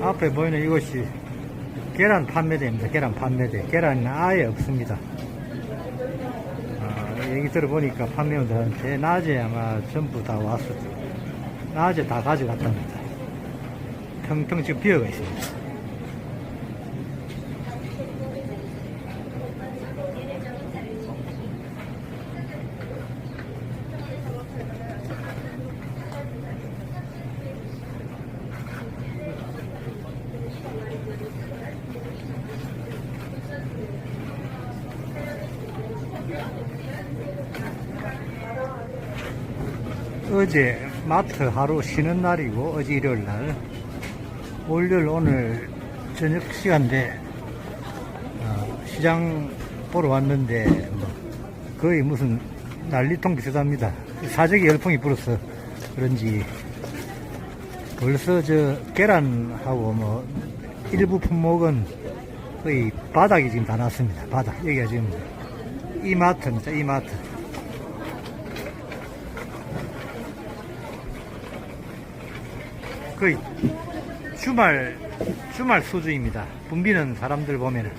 앞에 보이는 이곳이 계란 판매대입니다. 계란 판매대. 계란은 아예 없습니다. 아, 얘기 들어보니까 판매원들한테 낮에 아마 전부 다 왔을 낮에 다 가져갔답니다. 텅텅 지금 비어가 있습니다. 어제 마트 하루 쉬는 날이고 어제 일요일 날. 월요일 오늘 저녁 시간대 어, 시장 보러 왔는데 뭐 거의 무슨 난리통 비슷합니다. 사적이 열풍이 불어서 그런지. 벌써 저 계란하고 뭐 일부 품목은 거의 바닥이 지금 다 났습니다. 바닥. 여기가 지금 이마트입니다. 이마트 거의 주말 주말 수준입니다. 붐비는 사람들 보면은